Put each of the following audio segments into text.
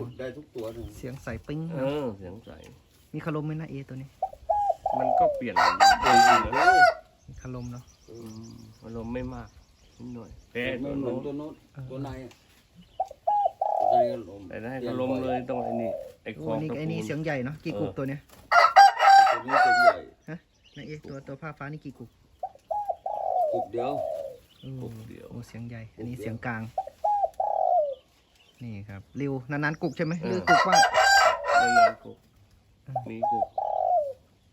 งฝึกได้ทุกตัวเลยเสียงใสปิ้งเออเสียงใส มีคารมไหมนะเอตัวนี้ มันก็เปลี่ยนเปลี่ยนอยู่นะเฮ้ยมีคารมเนาะอืมอารมณ์ไม่มากนิดหน่อยแต่ไม่ตัวเหมือนโน้นตัวโน้นเออตัวในอะตัวในก็ลมแต่ถ้าให้เขาลมเลยต้องไอ้นี่ไอ้คโอ้องนี่ตะไอ้ปูนี่เสียงใหญ่เนาะกี่กุกตัวเนี้ยตัวนี้ตัวใหญ่นะเอตัวตัวผ้าฟ้านี่กี่กุกกลุ่มเดียวอืมปุ๊บเดียวโอ้เสียงใหญ่ อันนี้เสียงกลาง นี่ครับริวนานๆกุกใช่ไหมหรือกุกว่างไม่นานกุกมีกุก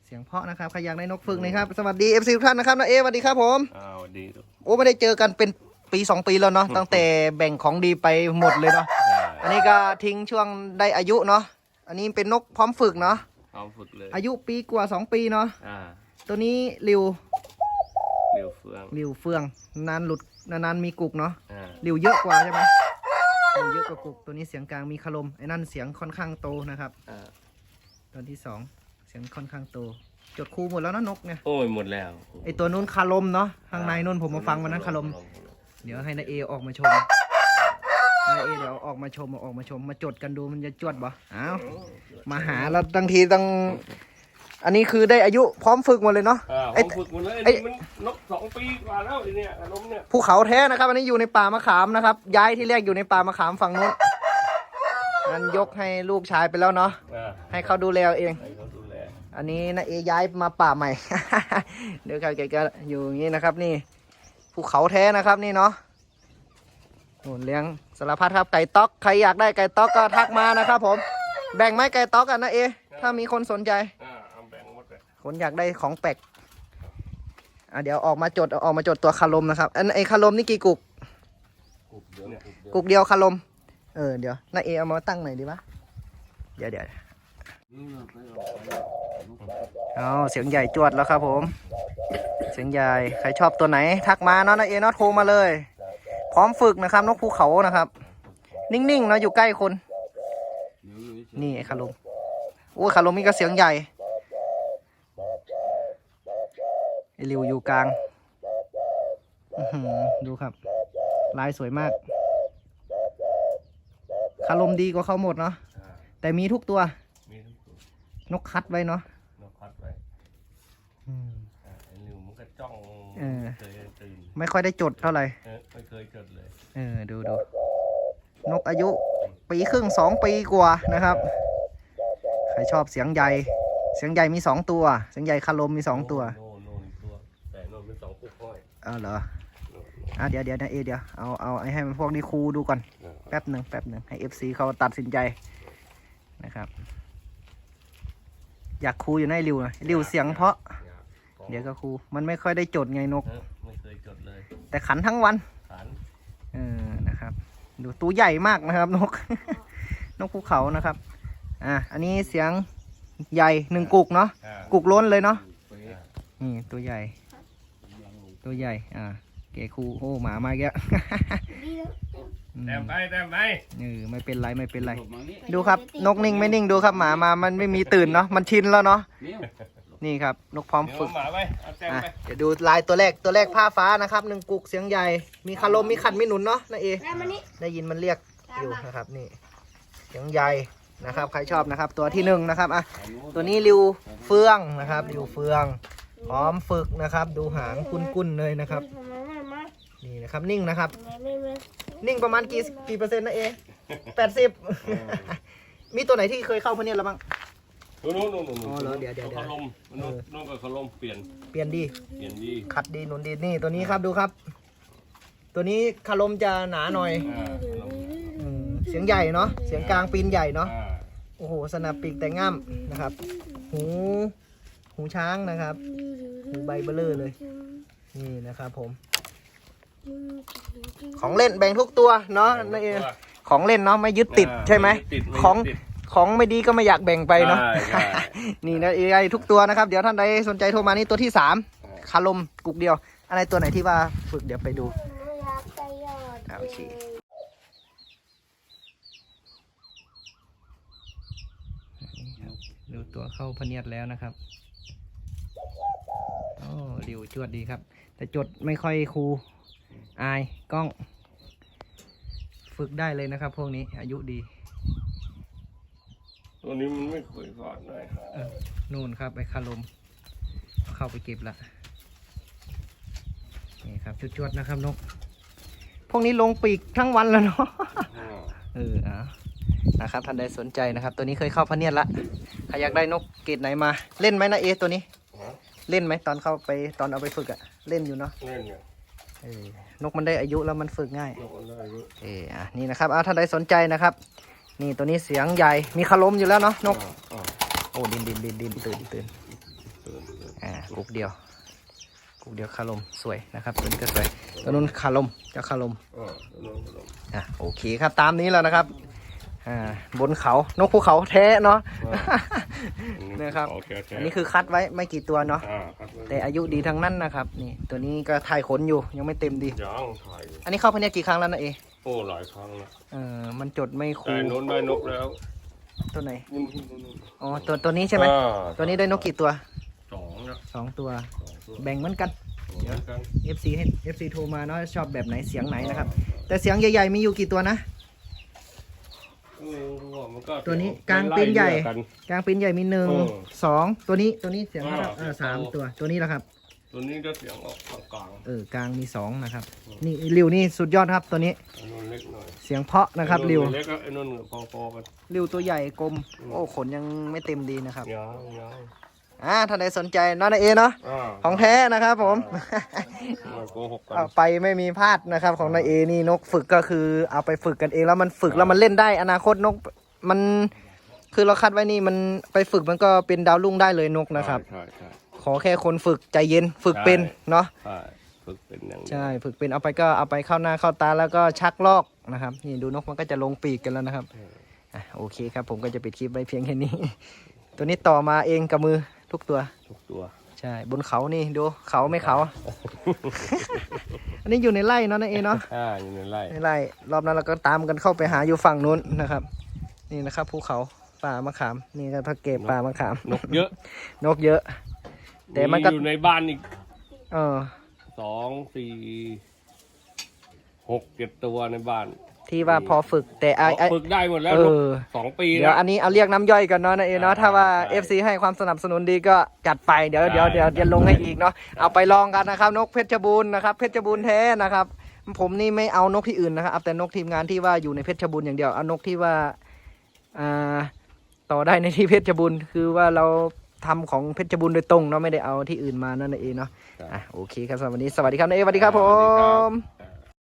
เสียงเพราะนะครับใครอยากได้นกฝึกนะครับ สวัสดีเอฟซีทุกท่านนะครับนะเอสวัสดีครับผมอ้าวดีทุกโอ้ไม่ได้เจอกันเป็นปีสองปีแล้วเนาะตั้งแต่แบ่งของดีไปหมดเลยเนาะใช่อันนี้ก็ทิ้งช่วงได้อายุเนาะอันนี้เป็นนกพร้อมฝึกเนาะเอาฝึกเลย อายุปีกว่าสองปีเนาะอ่าตัวนี้ริวเร็วเฟืองริวเฟืองนานหลุดนานๆมีกุกเนาะอ่าริวเยอะกว่าใช่ไหม ริวเยอะกว่ากุกตัวนี้เสียงกลางมีคารมไอ้นั่นเสียงค่อนข้างโตนะครับอ่าตัวที่สองเสียงค่อนข้างโต จดคูหมดแล้วนะนกเนี่ยโอ้ยหมดแล้วไอตัวนู้นคารมเนาะข้างในนู้นผมมาฟังวันนั้นคารม เดี๋ยวให้นาเอออกมาชมนาเอเดี๋ยวออกมาชมเอาออกมาชมมาจดกันดูมันจะจวดบ่อ้าวมาหาแล้วบางทีต้อง อันนี้คือได้อายุพร้อมฝึกหมดเลยเนาะ อ่าไอ้ผมฝึกหมดเลยไอ้นี่มันนกสองปีกว่าแล้วไอ้เนี่ยอารมณ์เนี่ยภูเขาแท้นะครับ อันนี้อยู่ในป่ามะขามนะครับ ย้ายที่แรกอยู่ในป่ามะขามฝั่งนู้นนั้นยกให้ลูกชายไปแล้วเนาะอ่าให้เขาดูแลเอาเอง ให้เขาดูแลอันนี้นาเอย้ายมาป่าใหม่ เดี๋ยวครับแกก็อยู่อย่างนี้นะครับ นี่ภูเขาแท้นะครับนี่เนาะโอ้เลี้ยงสารพัดครับไก่ต๊อกใครอยากได้ไก่ต๊อกก็ทักมานะครับผมแบ่งไหมไก่ต๊อกกันนะเอถ้ามีคนสนใจ อ่าเอาแบ่ง หมดเลยคนอยากได้ของแปลกอะเดี๋ยวออกมาจดออกมาจดตัวคารมนะครับ อันไอคารมนี่กี่กุกกลุ่มเดียวกลุ่มเดียวกุกเดียวคารม เออเดี๋ยวนาเอเอามาตั้งหน่อยดีปะเดี๋ยวเดี๋ยวนี่เราไปออกไปเอาเสียงใหญ่จวดแล้วครับผม เสียงใหญ่ใครชอบตัวไหน ทักมาเนาะนาเอเนาะโทรมาเลย พร้อมฝึกนะครับ นกภูเขานะครับ นิ่งๆเนาะอยู่ใกล้คนเดี๋ยวอยู่เฉยนี่ไอ้คารมโอ้ยคารมนี่ก็เสียงใหญ่ ไอริวอยู่กลางอื้อหือดูครับ ลายสวยมาก คารมดีกว่าเขาหมดเนาะอ่าแต่มีทุกตัว มีทุกตัวนกคัดไว้เนาะ นกคัดไว้อืมอ่าไอ้นิวมันก็จ้องเออเคยตื่น ไม่ค่อยได้จดเท่าไหร่เออไม่เคยจดเลย เออ ดูดู นกอายุ ปีครึ่งสองปีกว่านะครับ ใครชอบเสียงใหญ่ เสียงใหญ่มีสองตัว เสียงใหญ่คารมมีสองตัวโน่นโน่นอีกตัว แต่โน่นเป็นสองปุกห้อย เอาเหรอโน่นอะเดี๋ยวเดี๋ยวนะเอเดี๋ยวเอาเอาไอ้ให้มันพวกนี้ครูดูก่อนโน่นแป๊บหนึ่งแป๊บหนึ่งให้เอฟซีเขาตัดสินใจนะครับ อยากครูอยู่ในริวนะริวเสียงเพราะ เดี๋ยวก็ครูมันไม่ค่อยได้จดไงนกเออไม่เคยจดเลย แต่ขันทั้งวันขันเออนะครับ ดูตัวใหญ่มากนะครับ นก นกภูเขานะครับอะอันนี้เสียงใหญ่หนึ่งกุกเนาะอ่ากุกล้นเลยเนาะเป๊ะนี่ตัวใหญ่ยังลง ตัวใหญ่ อ่า เกคูโอ้หมามาอีกแล้วอืมแต้มไปแต้มไปเออไม่เป็นไรไม่เป็นไร หลบมานี่ดูครับ นกนิ่งไม่นิ่งดูครับหมามามันไม่มีตื่นเนาะมันชินแล้วเนาะนี่นี่ครับ นกพร้อมเดี๋ยวฝึกเอาหมาไปเอาแต้มอะไปเดี๋ยวดูลายตัวแรกตัวแรกผ้าฟ้านะครับหนึ่งกุกเสียงใหญ่มีคารมมีขัดมีหนุนเนาะนะเอได้มานี่ได้ยินมันเรียกอยู่นะครับนี่เสียงใหญ่นะครับ ใครชอบนะครับ ตัวที่หนึ่งนะครับอะตัวนี้ริวเฟืองนะครับริวเฟือง พร้อมฝึกนะครับ ดูหางกุ้นๆเลยนะครับมามามานี่นะครับนิ่งนะครับมาไม่ไม่นิ่งประมาณกี่กี่เปอร์เซ็นต์นะเอแปดสิบมีตัวไหนที่เคยเข้าพะเนียดแล้วบ้างนู่นนู่นนู่นนู่นอ๋อเหรอเดี๋ยวเดี๋ยวเดี๋ยวขาลมนู่นนู่นกับเขาลมเปลี่ยนเปลี่ยนดีเปลี่ยนดีขัดดีหนุนดีนี่ตัวนี้ครับดูครับ ตัวนี้คารมจะหนาหน่อยอ่าเขาลมอืมเสียงใหญ่เนาะเสียงกลางปีนใหญ่เนาะอ่าโอ้โหสนับปีกแต่ง่ำนะครับหู หูช้างนะครับ หูใบเบลอเลย นี่นะครับผม ของเล่นแบ่งทุกตัวเนาะนั่นเองของเล่นเนาะไม่ยึดติดอ่าใช่ไหมติดของติดของไม่ดีก็ไม่อยากแบ่งไปเนาะใช่ใช่นี่นะเอทุกตัวนะครับ เดี๋ยวท่านใดสนใจโทรมานี่ตัวที่สามอ่าคาลมกุกเดียว อะไรตัวไหนที่ว่าฝึกเดี๋ยวไปดูอยากไปยอดอ่าโอเคดูตัวเข้าพะเนียดแล้วนะครับ โอ้ริวจวดดีครับ แต่จดไม่ค่อยครูอายกล้อง ฝึกได้เลยนะครับ พวกนี้อายุดีตัวนี้มันไม่เคยขาดเลยนู่นครับไปคาลมเข้าไปเก็บละนี่ครับจุดๆนะครับนก พวกนี้ลงปีกทั้งวันแล้วเนาะเอออะนะครับท่านใดสนใจนะครับ ตัวนี้เคยเข้าพะเนียดละใครอยากได้นกเกรดไหนมา เล่นไหมนะเอตัวนี้ เล่นไหมตอนเข้าไปตอนเอาไปฝึกอะเล่นอยู่เนาะเล่นเนี่ยเออนกมันได้อายุแล้วมันฝึกง่ายนกอะไรรู้เอออะนี่นะครับอะท่านใดสนใจนะครับ นี่ตัวนี้เสียงใหญ่มีคารมอยู่แล้วเนาะนกอ่าโอ้ดินดินดินดินตื่นตื่นตื่นตื่นอ่ากุกเดียวกุกเดียวคารมสวยนะครับตัวนี้ก็สวยตัวนู้นคารมเจ้าคารมอ่าตัวนู้นตัวนู้นอะโอเคครับตามนี้แล้วนะครับอ่าบนเขานกภูเขาแท้เนาะนะครับโอเคโอเคอันนี้คือคัดไว้ไม่กี่ตัวเนาะอ่าครับ แต่อายุดีทั้งนั้นนะครับ นี่ ตัวนี้ก็ถ่ายขนอยู่ยังไม่เต็มดียังถ่ายอยู่อันนี้เข้าพะเนียดกี่ครั้งแล้วนะเอโอ้หลายครั้งแล้วเออมันจดไม่คูได้นนได้นกแล้วตัวไหนนู่นนู่นนู่นนู่นอ๋อตัวตัวนี้ใช่ไหมอ่าตัวนี้ได้นกกี่ตัวสองเนี่ยสองตัว สองตัวแบ่งเหมือนกัน เดี๋ยวกัน FC ให้ FC โทรมาเนาะชอบแบบไหนเสียงไหนนะครับ แต่เสียงใหญ่ๆมีอยู่กี่ตัวนะไม่รู้ว่ามันก็ตัวนี้กลางปีนใหญ่ ไล่เลี่ยกัน กลางปีนใหญ่มีหนึ่งเออสองตัวนี้ตัวนี้เสียงเท่าไหร่อ่าเออเสียงสามโตตัวตัวนี้แหละครับตัวนี้ก็เสียงออกกลางเออกลางมีสองนะครับนี่ริวนี่สุดยอดครับตัวนี้ๆไอ้นนเล็กหน่อยเสียงเพราะนะครับริวไอ้นนเล็กก็ไอ้นนพอๆกัน ริวตัวใหญ่กลมโอ้ขนยังไม่เต็มดีนะครับ ยาวยาว อ่าท่านใดสนใจเนาะนะเอเนาะอ่าของแท้นะครับผมไม่โกหกกันเอาไปไม่มีพลาดนะครับ ของนายเอนี่นกฝึกก็คือเอาไปฝึกกันเองแล้วมันฝึกแล้วมันเล่นได้อนาคตนกมันคือเราคัดไว้นี่มันไปฝึกมันก็เป็นดาวรุ่งได้เลยนกนะครับ ใช่ใช่ขอแค่คนฝึกใจเย็นฝึกเป็นเนาะใช่ฝึกเป็นอย่างนี้ใช่ฝึกเป็นเอาไปก็เอาไปเข้าหน้าเข้าตาแล้วก็ชักลอกนะครับ นี่ดูนกมันก็จะลงปีกกันแล้วนะครับอะโอเคครับผมก็จะปิดคลิปไว้เพียงแค่นี้ ตัวนี้ต่อมาเองกับมือ ทุกตัว ทุกตัว ใช่ บนเขานี่ดูเขาไม่เขา อันนี้อยู่ในไร่เนาะนะเอเนาะอ่าอยู่ในไร่ในไร่รอบนั้นเราก็ตามกันเข้าไปหาอยู่ฝั่งนู้นนะครับ นี่นะครับภูเขาป่ามะขาม นี่ก็พระเก็บป่ามะขาม นกเยอะ นกเยอะ แต่มันก็อยู่ในบ้านอีก เออสองสี่หกเจ็ดตัวในบ้าน ที่ว่าพอฝึกแต่ไอไอฝึกได้หมดแล้วเอลูกอสองปีเดี๋ยวแล้วอันนี้เอาเรียกน้ำย่อยกันเนาะนะเอเนาะอ่าถ้าว่า ใช่ FC ให้ความสนับสนุนดีก็จัดไปเดี๋ยวเดี๋ยวได้เดี๋ยวจะลงให้อีกเนาะเอาไปลองกันนะครับ นกเพชรบูรณ์นะครับเพชรบูรณ์แท้นะครับ ผมนี่ไม่เอานกที่อื่นนะครับเอาแต่นกทีมงานที่ว่าอยู่ในเพชรบูรณ์อย่างเดียวเอานกที่ว่าอ่าต่อได้ในที่เพชรบูรณ์คือว่าเราทำของเพชรบูรณ์โดยตรงเนาะไม่ได้เอาที่อื่นมานั่นเองเนาะอะโอเคครับสำหรับวันนี้สวัสดีครับนายเอสวัสดีครับผสวัสดีครับ ม